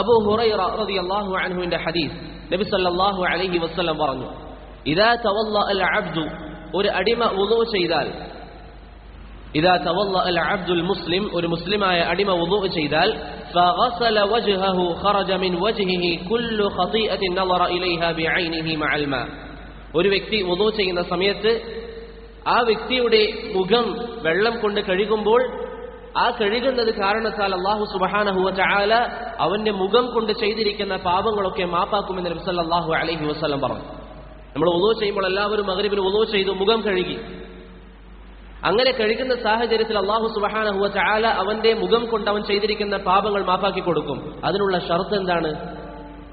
അബൂ ഹുറൈറ റളിയല്ലാഹു അൻഹുവിന്റെ ഹദീസ് നബി സല്ലല്ലാഹു അലൈഹി വസല്ലം പറഞ്ഞു ഇദാ തവല്ല അൽ അബ്ദു ഒരു അടിമ വുളു ചെയ്താൽ ഇദാ തവല്ല അൽ അബ്ദുൽ മുസ്ലിം ഒരു മുസ്ലിമായ അടിമ വുളു ചെയ്താൽ فغسل وجهه خرج من وجهه كل خطيئة نظر إليها بعينه مع الماء ഒരു വ്യക്തി വുളു ചെയ്യുന്ന സമയത്ത് ആ വ്യക്തിയുടെ മുഖം വെള്ളം കൊണ്ട് കഴുകുമ്പോൾ ആ കഴുകുന്നത് കാരണത്താൽ അള്ളാഹു സുബഹാനഹുവ ചായാല അവന്റെ മുഖം കൊണ്ട് ചെയ്തിരിക്കുന്ന പാപങ്ങളൊക്കെ മാപ്പാക്കുമെന്ന് നബി സല്ലല്ലാഹു അലൈഹി വസല്ലം പറഞ്ഞു. നമ്മൾ ഒതോ ചെയ്യുമ്പോൾ എല്ലാവരും മകരിബിന് ഒതോ ചെയ്തു മുഖം കഴുകി. അങ്ങനെ കഴുകുന്ന സാഹചര്യത്തിൽ അള്ളാഹു സുബഹാനഹുവ ചായാല അവന്റെ മുഖം കൊണ്ട് അവൻ ചെയ്തിരിക്കുന്ന പാപങ്ങൾ മാപ്പാക്കി കൊടുക്കും. അതിനുള്ള ഷർത്ത് എന്താണ്?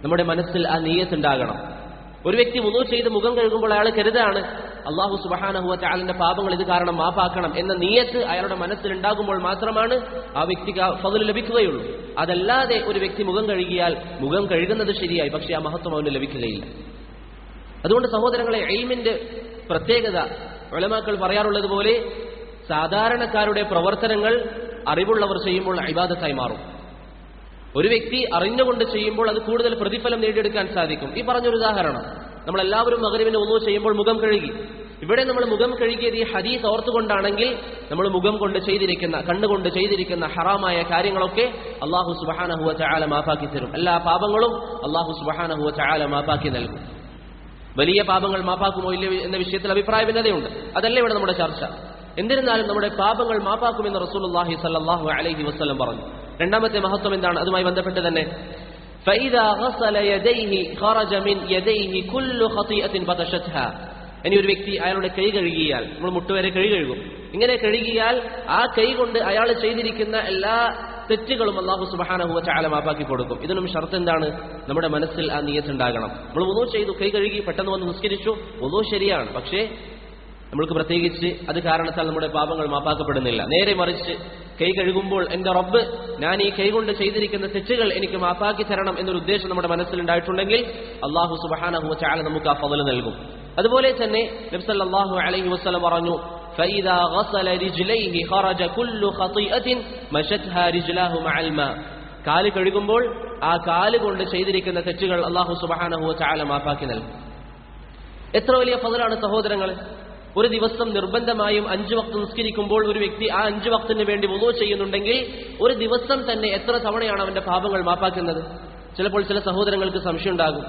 നമ്മുടെ മനസ്സിൽ ആ നീയത്തുണ്ടാകണം ഒരു വ്യക്തി ഒതോ ചെയ്ത് മുഖം കഴുകുമ്പോൾ അയാൾ കരുതാണ് അള്ളാഹു സുബഹാനഹുവ ചാലിന്റെ പാപങ്ങൾ ഇത് കാരണം മാപ്പാക്കണം എന്ന നീയത്ത് അയാളുടെ മനസ്സിൽ ഉണ്ടാകുമ്പോൾ മാത്രമാണ് ആ വ്യക്തിക്ക് ആ ഫതിൽ ലഭിക്കുകയുള്ളൂ. അതല്ലാതെ ഒരു വ്യക്തി മുഖം കഴുകിയാൽ മുഖം കഴുകുന്നത് ശരിയായി പക്ഷെ ആ മഹത്വം അവന് ലഭിക്കുകയില്ല. അതുകൊണ്ട് സഹോദരങ്ങളെ എയിമിന്റെ പ്രത്യേകത വിളമാക്കൾ പറയാറുള്ളത് പോലെ സാധാരണക്കാരുടെ പ്രവർത്തനങ്ങൾ അറിവുള്ളവർ ചെയ്യുമ്പോൾ അഭിബാധത്തായി മാറും. ഒരു വ്യക്തി അറിഞ്ഞുകൊണ്ട് ചെയ്യുമ്പോൾ അത് കൂടുതൽ പ്രതിഫലം നേടിയെടുക്കാൻ സാധിക്കും. ഈ പറഞ്ഞൊരു ഉദാഹരണം. നമ്മൾ എല്ലാവരും മകരുവിന് ഒന്നു ചെയ്യുമ്പോൾ മുഖം കഴുകി. ഇവിടെ നമ്മൾ മുഖം കഴുകിയത് ഈ ഹദീസ് ഓർത്തുകൊണ്ടാണെങ്കിൽ നമ്മൾ മുഖം കൊണ്ട് ചെയ്തിരിക്കുന്ന കണ്ണുകൊണ്ട് ചെയ്തിരിക്കുന്ന ഹറാമായ കാര്യങ്ങളൊക്കെ അള്ളാഹു സുബാനഹുവ ചായാല മാപ്പാക്കി തരും. എല്ലാ പാപങ്ങളും അള്ളാഹു സുബാനഹുവ ചായാല മാപ്പാക്കി നൽകും. വലിയ പാപങ്ങൾ മാപ്പാക്കുമോ ഇല്ല എന്ന വിഷയത്തിൽ അഭിപ്രായ ഭിന്നതയുണ്ട്. അതല്ലേ ഇവിടെ നമ്മുടെ ചർച്ച. എന്നിരുന്നാലും നമ്മുടെ പാപങ്ങൾ മാപ്പാക്കുമെന്ന് റസൂൽ അള്ളാഹി സല്ലാഹു അലഹി വസ്ലം പറഞ്ഞു. രണ്ടാമത്തെ മഹത്വം എന്താണ്? അതുമായി ബന്ധപ്പെട്ട് തന്നെ فإذا غسل يديه خرج من يديه كل خطيئة بطشتها ഇനി ഒരു വ്യക്തി അയാളുടെ കൈ കഴുകിയാൽ നമ്മൾ മുട്ടുവരെ കൈ കഴുകും ഇങ്ങനെ കഴുകിയാൽ ആ കൈ കൊണ്ട് അയാൾ ചെയ്തിരിക്കുന്ന എല്ലാ തെറ്റുകളും അള്ളാഹു സുബഹാനഹുവ ചാല മാപ്പാക്കി കൊടുക്കും ഇതിനും ഷർത്ത് എന്താണ് നമ്മുടെ മനസ്സിൽ ആ നീയത്തുണ്ടാകണം നമ്മൾ ഒന്നു ചെയ്തു കൈ കഴുകി പെട്ടെന്ന് വന്ന് നിസ്കരിച്ചു ഒന്നു ശരിയാണ് പക്ഷേ നമ്മൾക്ക് പ്രത്യേകിച്ച് അത് കാരണത്താൽ നമ്മുടെ പാപങ്ങൾ മാപ്പാക്കപ്പെടുന്നില്ല നേരെ മറിച്ച് കൈ കഴുകുമ്പോൾ എന്റെ റബ്ബ് ഞാൻ ഈ കൈകൊണ്ട് ചെയ്തിരിക്കുന്ന തെറ്റുകൾ എനിക്ക് മാപ്പാക്കി തരണം എന്നൊരു ഉദ്ദേശം നമ്മുടെ മനസ്സിലുണ്ടായിട്ടുണ്ടെങ്കിൽ അള്ളാഹു സുബാന നമുക്ക് ആ ഫതൽ നൽകും. അതുപോലെ തന്നെ നബ്സല്ലാഹു അലൈഹി വസ്ലം പറഞ്ഞു غسل رجليه خرج كل مشتها رجلاه مع الماء കാൽ കഴുകുമ്പോൾ ആ കാൽ കൊണ്ട് ചെയ്തിരിക്കുന്ന തെറ്റുകൾ അള്ളാഹു സുബാനഹു ചാല മാപ്പാക്കി നൽകും. എത്ര വലിയ ഫതലാണ് സഹോദരങ്ങൾ ഒരു ദിവസം നിർബന്ധമായും അഞ്ചു വക്ത് നിസ്കരിക്കുമ്പോൾ ഒരു വ്യക്തി ആ അഞ്ചു വക്തിന് വേണ്ടി വുളു ചെയ്യുന്നുണ്ടെങ്കിൽ ഒരു ദിവസം തന്നെ എത്ര തവണയാണ് അവന്റെ പാപങ്ങൾ മാപ്പാക്കുന്നത്? ചിലപ്പോൾ ചില സഹോദരങ്ങൾക്ക് സംശയം ഉണ്ടാകും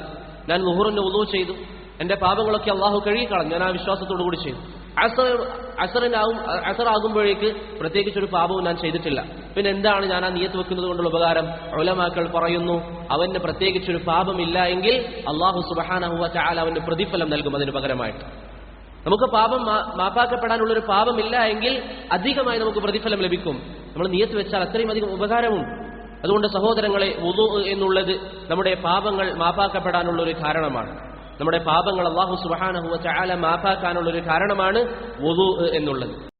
ഞാൻ മുഹൂറിന് വുളു ചെയ്തു. എന്റെ പാപങ്ങളൊക്കെ അള്ളാഹു കഴുകിക്കളഞ്ഞു. ഞാൻ ആ വിശ്വാസത്തോടു കൂടി ചെയ്തു. അസർ അസറിനാവും അസറാകുമ്പോഴേക്ക് പ്രത്യേകിച്ച് ഒരു പാപവും ഞാൻ ചെയ്തിട്ടില്ല. പിന്നെ എന്താണ് ഞാൻ ആ നിയത്ത് വെക്കുന്നത് കൊണ്ടുള്ള ഉപകാരം? ഒലമാക്കൾ പറയുന്നു അവന് പ്രത്യേകിച്ചൊരു പാപമില്ല എങ്കിൽ അള്ളാഹു സുബാന ചാല അവന് പ്രതിഫലം നൽകും അതിന് പകരമായിട്ട്. നമുക്ക് പാപം മാപ്പാക്കപ്പെടാനുള്ളൊരു പാപമില്ല എങ്കിൽ അധികമായി നമുക്ക് പ്രതിഫലം ലഭിക്കും. നമ്മൾ നിയത്ത് വെച്ചാൽ അത്രയും അധികം ഉപകാരമുണ്ട് അതുകൊണ്ട് സഹോദരങ്ങളെ വുളു എന്നുള്ളത് നമ്മുടെ പാപങ്ങൾ മാപ്പാക്കപ്പെടാനുള്ള ഒരു കാരണമാണ്. നമ്മുടെ പാപങ്ങൾ അള്ളാഹു സുബാനഹുവ ചാല മാപ്പാക്കാനുള്ള ഒരു കാരണമാണ് വുളു എന്നുള്ളത്.